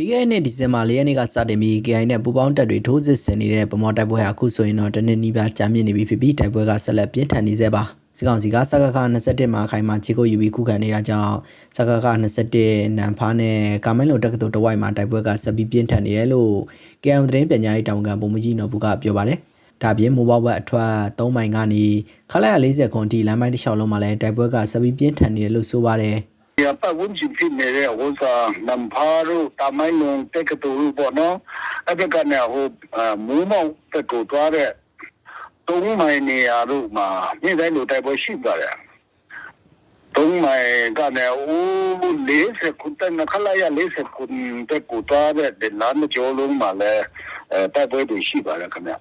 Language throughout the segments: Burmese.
ပြီးခဲ့တဲ့နှစ်ဒီဇင်ဘာ၄ရက်နေ့ကစတင်ပြီး KI နဲ့ပူးပေါင်းတပ်တွေထိုးစစ်ဆင်နေတဲ့ဗမော်တိုက်ပွဲဟာအခုဆိုရင်တော့တနစ်နီးပါးကြာမြင့်နေပြီဖြစ်ပြီးတိုက်ပွဲကဆက်လက်ပြင်းထန်နေသေးပါစစ်ကောင်စီကစကခ21မှာခိုင်မာခြေကုပ်ယူပြီးခုခံနေတာကြောင့်စကခ21နန်ဖားနဲ့ကာမိုင်းလုံတက္ကသိုလ်တဝိုက်မှာတိုက်ပွဲကဆက်ပြီးပြင်းထန်နေတယ်လို့ KI သတင်းပညာရေးတောင်ကန်ပုံမကြီးနော်ဘူးကပြောပါတယ်ဒါပြင်မိုဘိုင်းဘတ်အထွက်3မိုင်ကနေခလာ40ခွန်တီလမ်းပိုင်းတစ်လျှောက်လုံးမှာလည်းတိုက်ပွဲကဆက်ပြီးပြင်းထန်နေတယ်လို့ဆိုပါတယ်ရ ပတ်ဝန်းကျင်ဖြစ်နေတဲ့ဟိုစာနမ်ဖာရိုတာမိုင်းလုံးတက်ကတူပေါ့နော်အဲ့ဒါကနေဟိုမူးမောင်တက်ကိုသွားတဲ့တုံးမိုင်နေရာတို့မှာနေ့တိုင်းလိုတိုက်ပွဲရှိပါတယ်တုံးမိုင်ကနေအိုး40ခုတန်းခလာရ40ခုတက်ကိုသွားတဲ့ဒီလမ်းကျော်လုံးမှာလည်းတိုက်ပွဲတွေရှိပါတယ်ခင်ဗျ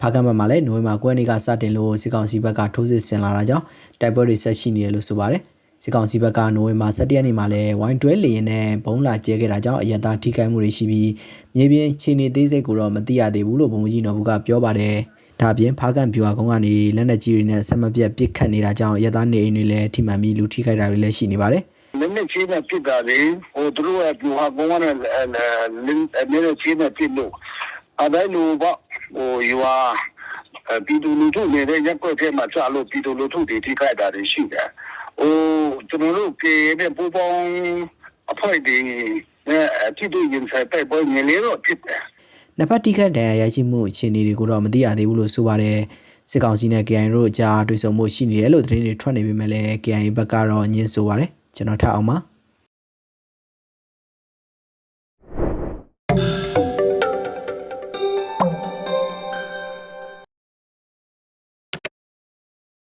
ဖားကမ်းဘက်မှာလည်းနိုဝင်ဘာ9ရက်နေ့ကစတင်လို့စစ်ကောင်စီဘက်ကထိုးစစ်ဆင်လာတာကြောင့်တိုက်ပွဲတွေဆက်ရှိနေတယ်လို့ဆိုပါတယ် စစ်ကောင်စီဘက်ကနိုဝင်ဘာ17ရက်နေ့မှာလည်းဝိုင်းတွဲလေရင်နဲ့ဘုံလာကျဲခဲ့တာကြောင့်အရတာထိခိုက်မှုတွေရှိပြီးမြေပြင်ခြေနေသေးစိတ်ကိုတော့မသိရသေးဘူးလို့ဗိုလ်မှူးကြီးနော်ဘူးကပြောပါတယ်ဒါပြင်ဖားကန့်ဗျူဟာကုန်းကနေလက်နက်ကြီးတွေနဲ့ဆက်မပြတ်ပစ်ခတ်နေတာကြောင့်ရတာနေအိမ်တွေလည်းထိမှန်ပြီးလူထိခိုက်တာတွေလည်းရှိနေပါတယ်နည်းနည်းချင်းနဲ့ပြစ်တာလေဟိုသူတို့ကဘူဟာကောင်းနဲ့နည်းနည်းချင်းနဲ့ပြစ်လို့အတိုင်းလိုပေါ့ဟိုယူဟာပြည်သူလူထုနေတဲ့ရက်ွက်ထဲမှာကြာလို့ပြည်သူလူထုတွေထိခိုက်တာတွေရှိတယ် ဟိုကျွန်တော်တို့ကေနဲ့ပူပေါင်းအဖွဲ့တွေနဲ့အဖြစ်တွေရင်ဆိုင်ပိုက်ပွဲငယ်လေးတော့ဖြစ်တယ်နှစ်ဖက်တိခတ်ဒဏ်ရာရရှိမှုအခြေအနေတွေကိုတော့မသိရသေးဘူးလို့ဆိုပါတယ်စစ်ကောင်စီနဲ့ KI တို့အကြားတွေ့ဆုံမှုရှိနေတယ်လို့သတင်းတွေထွက်နေပေမဲ့လည်း KI ဘက်ကတော့ညင်းဆိုပါတယ်ကျွန်တော်ထပ်အောင်ပါ